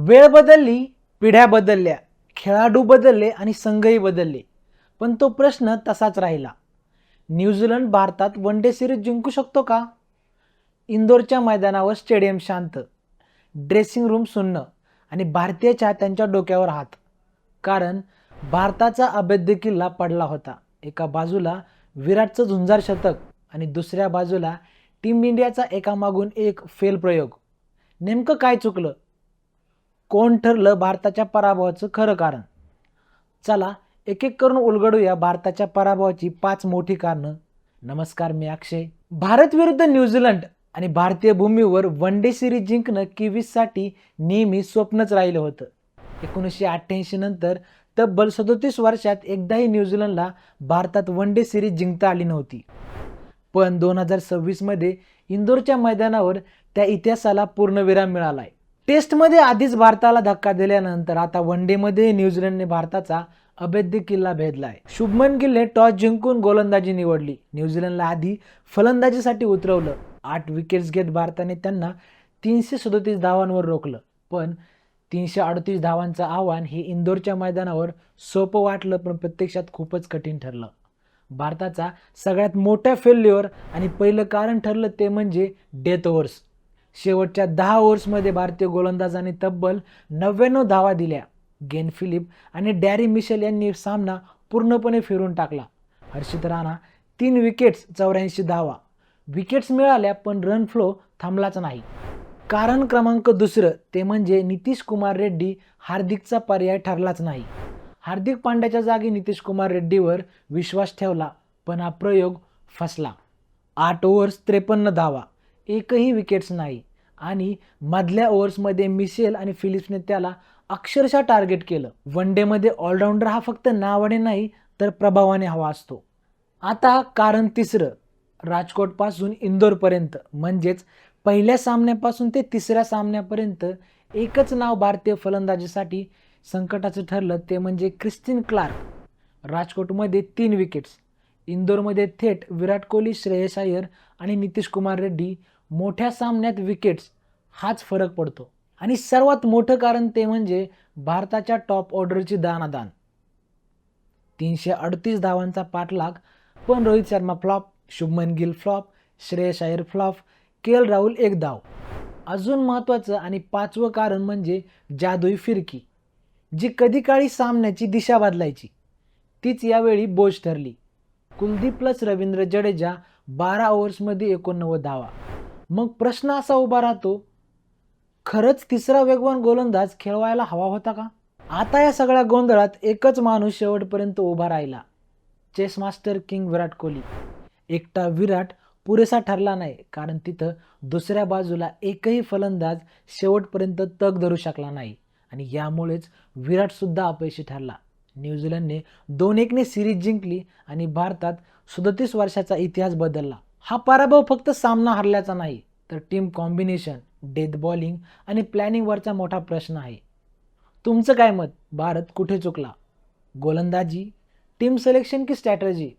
वेळ बदलली पिढ्या बदलल्या खेळाडू बदलले आणि संघही बदलले. पण तो प्रश्न तसाच राहिला. न्यूझीलंड भारतात वन डे सिरीज जिंकू शकतो का? इंदोरच्या मैदानावर स्टेडियम शांत ड्रेसिंग रूम सुन्न आणि भारतीय चाहत्यांच्या डोक्यावर हात. कारण भारताचा अभेद्य किल्ला पडला होता. एका बाजूला विराटचं झुंजार शतक आणि दुसऱ्या बाजूला टीम इंडियाचा एकामागून एक फेल प्रयोग. नेमकं काय चुकलं? कोण ठरलं भारताच्या पराभवाचं खरं कारण? चला एक एक करून उलगडूया भारताच्या पराभवाची पाच मोठी कारणं. नमस्कार मी अक्षय. भारत विरुद्ध न्यूझीलंड आणि भारतीय भूमीवर वन डे सिरीज जिंकणं किवीससाठी नेहमी स्वप्नच राहिलं होतं. एकोणीसशे अठ्ठ्याऐंशी नंतर तब्बल सदोतीस वर्षात एकदाही न्यूझीलंडला भारतात वन डे सिरीज जिंकता आली नव्हती. पण दोन हजार सव्वीसमध्ये इंदोरच्या मैदानावर त्या इतिहासाला पूर्णविराम मिळाला आहे टेस्टमध्ये आधीच भारताला धक्का दिल्यानंतर आता वन डेमध्ये न्यूझीलंडने भारताचा अभेद्य किल्ला भेदला आहे शुभमन गिलने टॉस जिंकून गोलंदाजी निवडली. न्यूझीलंडला आधी फलंदाजीसाठी उतरवलं. आठ विकेट्स घेत भारताने त्यांना तीनशे सदोतीस धावांवर रोखलं. पण तीनशे अडतीस धावांचं आव्हान हे इंदोरच्या मैदानावर सोपं वाटलं पण प्रत्यक्षात खूपच कठीण ठरलं. भारताचा सगळ्यात मोठ्या फेल्युअर आणि पहिलं कारण ठरलं ते म्हणजे डेथ ओव्हर्स शेवटच्या दहा ओव्हर्समध्ये भारतीय गोलंदाजांनी तब्बल नव्याण्णव धावा दिल्या. गेन फिलिप आणि डॅरी मिशेल यांनी सामना पूर्णपणे फिरून टाकला. हर्षित राणा तीन विकेट्स चौऱ्याऐंशी धावा. विकेट्स मिळाल्या पण रन फ्लो थांबलाच नाही. कारण क्रमांक दुसरं ते म्हणजे नितीश कुमार रेड्डी हार्दिकचा पर्याय ठरलाच नाही. हार्दिक पांड्याच्या जागी नितीश कुमार रेड्डीवर विश्वास ठेवला पण हा प्रयोग फसला. आठ ओव्हर्स त्रेपन्न धावा. एकही विकेट्स नाही. आणि मधल्या ओव्हर्समध्ये मिशेल आणि फिलिप्सने त्याला अक्षरशः टार्गेट केलं. वन डेमध्ये ऑलराऊंडर हा फक्त नावाने नाही तर प्रभावाने हवा असतो. आता कारण तिसरं राजकोटपासून इंदोरपर्यंत. म्हणजेच पहिल्या सामन्यापासून ते तिसऱ्या सामन्यापर्यंत एकच नाव भारतीय फलंदाजीसाठी संकटाचं ठरलं. ते म्हणजे क्रिस्टिन क्लार्क. राजकोटमध्ये तीन विकेट्स इंदोरमध्ये थेट विराट कोहली श्रेयस अय्यर आणि नितीश कुमार रेड्डी मोठ्या सामन्यात विकेट्स हाच फरक पडतो. आणि सर्वात मोठं कारण ते म्हणजे भारताच्या टॉप ऑर्डरची दानादान. तीनशे अडतीस धावांचा पाठलाग पण Rohit Sharma flop Shubman Gill flop Shreyas Iyer flop K L Rahul एक धाव. अजून महत्त्वाचं आणि पाचवं कारण म्हणजे जादुई फिरकी जी कधी काळी सामन्याची दिशा बदलायची. तीच यावेळी बोज ठरली. कुलदीप प्लस रवींद्र जडेजा बारा ओव्हर्समध्ये एकोणनव्वद धावा. मग प्रश्न असा उभा राहतो खरंच तिसरा वेगवान गोलंदाज खेळवायला हवा होता का? आता या सगळ्या गोंधळात एकच माणूस शेवटपर्यंत उभा राहिला chase master king Virat Kohli. एकटा विराट पुरेसा ठरला नाही कारण तिथं दुसऱ्या बाजूला एकही फलंदाज शेवटपर्यंत तग धरू शकला नाही. आणि यामुळेच विराटसुद्धा अपयशी ठरला. न्यूझीलंडने दोन एकने सिरीज जिंकली आणि भारतात सदतीस वर्षाचा इतिहास बदलला. हा पराभव फक्त सामना हरल्याचा नाही तर टीम कॉम्बिनेशन डेथ बॉलिंग आणि प्लॅनिंगवरचा मोठा प्रश्न आहे. तुमचं काय मत? भारत कुठे चुकला? गोलंदाजी टीम सिलेक्शन की स्ट्रॅटर्जी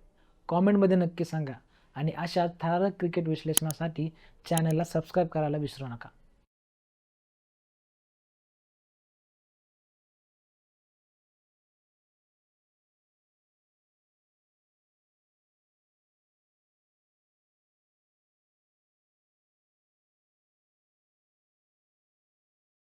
कॉमेंटमध्ये नक्की सांगा. आणि अशा थरारक क्रिकेट विश्लेषणासाठी चॅनलला सबस्क्राईब करायला विसरू नका.